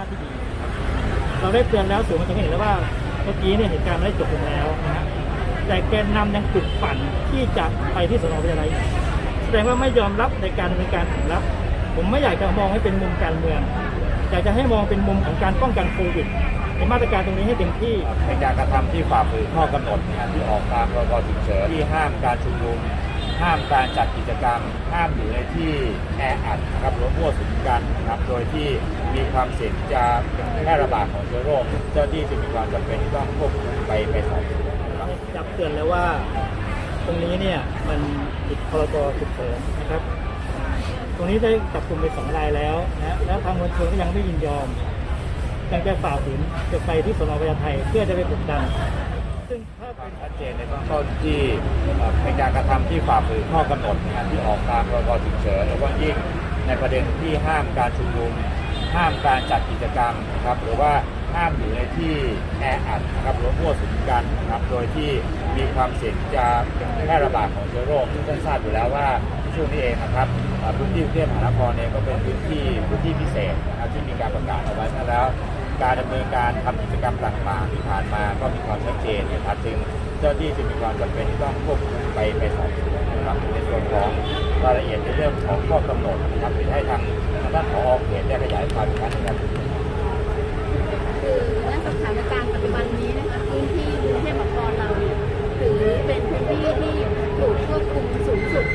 าที่ดีครับเราได้เตือนแล้วสื่อมวลชนก็เห็นแล้วว่าเมื่อกี้เนี่ยเหตุการณ์ได้จบลงแล้วนะฮะแต่แกนนำยังปลุกปั่นที่จะไปที่สนวิทยาลัยแสดงว่าไม่ยอมรับในการดำเนินการของรัฐผมไม่อยากจะมองให้เป็นมุมการเมืองอยากจะให้มองเป็นมุมของการป้องกันโควิดในมาตรการตรงนี้ให้เต็มที่เป็นการกระทำที่ฝ่าฝืนข้อกำหนดนะที่ออกตามพรบฉุกเฉินที่ห้ามการชุมนุม ห้ามการจัดกิจกรรม ห้ามอยู่ในที่แออัดนะครับหรือมั่วสุมกันนะครับโดยที่มีความเสี่ยงจะแพร่ระบาดของเชื้อโรค เจ้าหน้าที่จึงมีความจำเป็นที่ต้องควบคุมไปไปสอบสวนนะครับจับเตือนแล้วว่า ตรงนี้เนี่ยมันผิดพรกฉุกเฉินนะครับ ตรงนี้ได้จับกลุ่มไปสองรายแล้วนะแล้วทางมวลชนก็ยังไม่ยินยอมยังจะฝ่าฝืนจะไปที่สนพญาไทเพื่อจะไปกดดัน ซึ่งถ้าเป็นชัดเจนในเบื้องต้นที่เป็นการกระทำที่ฝ่าฝืนข้อกำหนดนะที่ออกตามพรบฉุกเฉินโดยเฉพาะยิ่งในประเด็นที่ห้ามการชุมนุมห้ามการจัดกิจกรรมนะครับหรือว่าห้ามอยู่ในที่แออัดนะครับหรือมั่วสุมกันนะครับโดยที่มีความเสี่ยงจะแพร่ระบาดของเชื้อโรคซึ่งท่านทราบอยู่แล้วว่าช่วงนี้เองนะครับพื้นที่กรุงเทพมหานครเองก็เป็นพื้นที่พื้นที่พิเศษนะครับที่มีการประกาศเอาไว้แล้ว การดำเนินการทำกิจกรรมต่างๆที่ผ่านมาก็มีความชัดเจนนะครับจึงเจ้าหน้าที่จึงมีความจำเป็นที่ต้องควบคุมไปไปสอบสวนนะครับในส่วนของรายละเอียดในเรื่องของข้อกำหนดนะครับที่ให้ทางทางด้านผอเขตได้ขยายความอีกครั้งนึงครับคือณสถานการณ์ปัจจุบันนี้นะคะพื้นที่กรุงเทพมหานครเราเนี่ยถือเป็นพื้นที่ที่ถูกควบคุมสูงสุด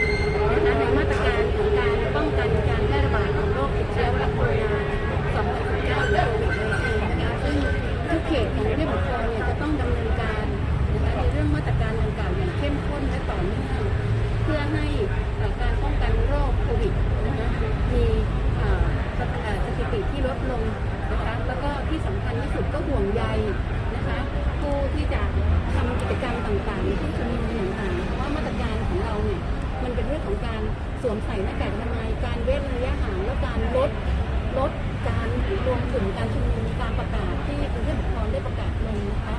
วมใส่หน้ากากอนามัยการเว้นระยะห่างและการลดลดการรวมกลุ่มการชุมนุมตามประกาศที่กรุงเทพมหานครได้ประกาศลงนะคะ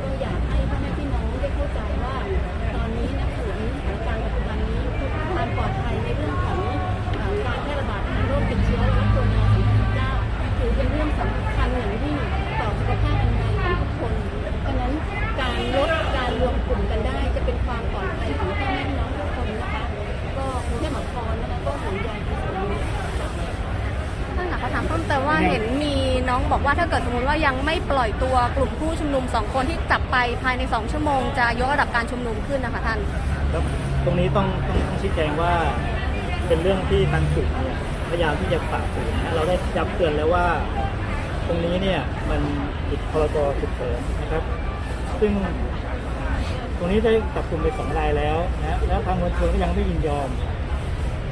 ก็อยากให้พ่อแม่พี่น้องได้เข้าใจ เห็นมีน้องบอกว่าถ้าเกิดสมมติว่ายังไม่ปล่อยตัวกลุ่มผู้ชุมนุมสองคนที่จับไปภายใน 2 ชั่วโมง จะยกระดับการชุมนุมขึ้นนะคะท่านแล้วตรงนี้ต้องต้องต้องชี้แจงว่าเป็นเรื่องที่ทางจุดเนี่ยพยายามที่จะฝ่าฝืนนะเราได้ย้ำเตือนแล้วว่า ตรงนี้เนี่ยมันผิดพรกฉุกเฉินนะครับ ซึ่งตรงนี้ได้จับกลุ่มไปสองรายแล้วนะแล้วทางมวลชนก็ยังไม่ยินยอม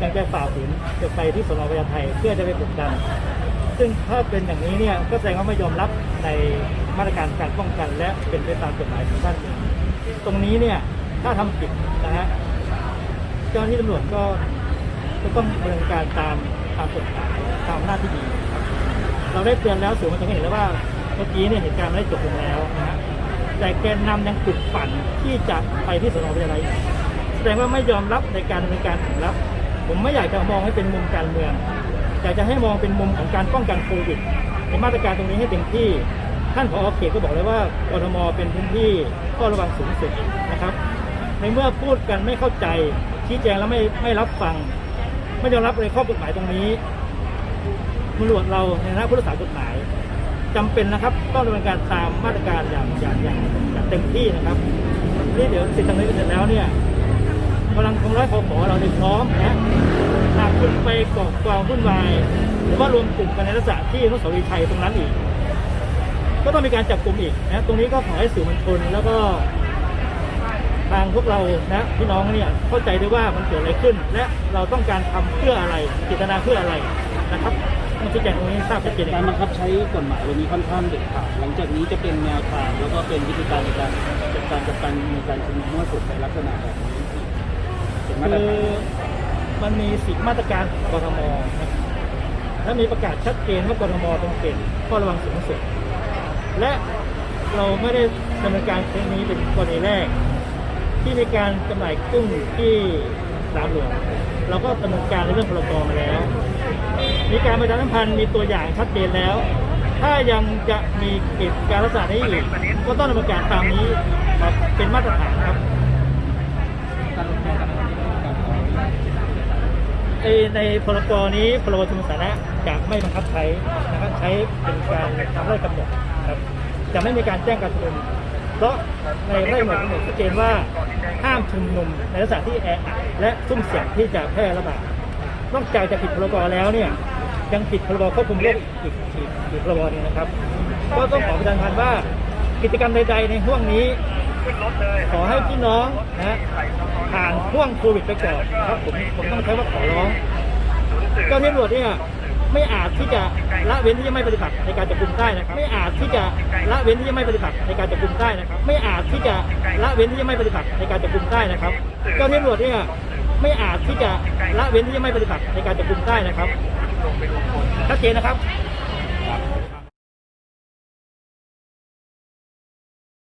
ยังจะฝ่าฝืนจะไปที่สนพญาไทเพื่อจะไปกดดัน ซึ่งถ้าเป็นอย่างนี้เนี่ยก็แสดงว่าไม่ยอมรับในมาตรการการป้องกัน และเป็นไปตามกฎหมายของท่านเองตรงนี้เนี่ยถ้าทำผิดนะฮะเจ้าหน้าที่ตำรวจก็ก็ต้องดำเนินการตามตามกฎหมายตามหน้าที่ดีครับเราได้เตือนแล้วสื่อมวลชนก็เห็นแล้วว่าเมื่อกี้เนี่ยเหตุการณ์ไม่ได้จบลงแล้วนะฮะแต่แกนนำยังปลุกปั่นที่จะไปที่สนวิทยาลัยแสดงว่าไม่ยอมรับในการดำเนินการของรัฐผมไม่อยากจะมองให้เป็นมุมการเมือง อยากจะให้มองเป็นมุมของการป้องกันโควิดในมาตรการตรงนี้ให้เต็มที่ ท่านผอเขตก็บอกเลยว่ากรทมเป็นพื้นที่ข้อระวังสูงสุดนะครับ ในเมื่อพูดกันไม่เข้าใจชี้แจงแล้วไม่ไม่รับฟัง ไม่ยอมรับในข้อกฎหมายตรงนี้ตำรวจเราในฐานะผู้รักษากฎหมายจำเป็นนะครับต้องดำเนินการตามมาตรการอย่างอย่างอย่างอย่างเต็มที่นะครับนี่เดี๋ยวสิทธิ์ตรงนี้เสร็จแล้วเนี่ยกำลังคงร้อยขอขอเราในพร้อมนะ ไปก่อกวางวุ่นวายหรือว่ารวมกลุ่มกันในลักษณะที่อนุสาวรีย์ชัยตรงนั้นอีก ก็ต้องมีการจับกลุ่มอีกนะตรงนี้ก็ขอให้สื่อมวลชนแล้วก็ทางพวกเรานะพี่น้องเนี่ยเข้าใจด้วยว่ามันเกิดอะไรขึ้น และเราต้องการทำเพื่ออะไรเจตนาเพื่ออะไรนะครับมันชี้แจงตรงนี้ให้ทราบชัดเจนการบังคับใช้กฎหมายวันนี้ค่อนข้างเด็ดขาดหลังจากนี้จะเป็นแนวทางแล้วก็เป็นวิธีการในการจัดการกับการมีการชุมนุมมั่วสุมในลักษณะแบบนี้เป็นมาตรคือฐาน มันมีสิมาตรการของกทมและมีประกาศชัดเจนว่ากรทมต้องเป็นข้อระวังสูงสุด และเราไม่ได้ดำเนินการครั้งนี้เป็นกรณีแรก ที่มีการจำหน่ายกุ้งที่สามหลวงเราก็ดำเนินการในเรื่องพรกมาแล้ว มีการประชาสัมพันธ์มีตัวอย่างชัดเจนแล้ว ถ้ายังจะมีกิจการลักษณะนี้อีกก็ต้องดำเนินการตามนี้ครับเป็นมาตรฐานครับ ในในพรกนี้พรบชุมนุมสาธารณะจะไม่บังคับใช้นะครับใช้เป็นการทำไร่กำหนดครับจะไม่มีการแจ้งการชุมนุมเพราะในไร่กำหนดกำหนดชัดเจนว่าห้ามชุมนุมในลักษณะที่แออัดและซุ่มเสี่ยงที่จะแพร่ระบาดนอกจากจะผิดพรกแล้วเนี่ยยังผิดพรบควบคุมโรคอีกอีกพรบหนึงนะครับ ก็ต้องขอประทานพันว่ากิจกรรมใดๆในห่วงนี้ ขอให้พี่น้องนะฮะผ่านห่วงโควิดไปก่อนนะครับผมผมต้องใช้ว่าขอร้องเจ้าหน้าที่ตำรวจเนี่ยไม่อาจที่จะละเว้นที่จะไม่ปฏิบัติในการจับกุมได้นะครับ ไม่อาจที่จะละเว้นที่จะไม่ปฏิบัติในการจับกุมได้นะครับ ไม่อาจที่จะละเว้นที่จะไม่ปฏิบัติในการจับกุมได้นะครับ เจ้าหน้าที่ตำรวจเนี่ยไม่อาจที่จะละเว้นที่จะไม่ปฏิบัติในการจับกุมได้นะครับชัดเจนนะครับ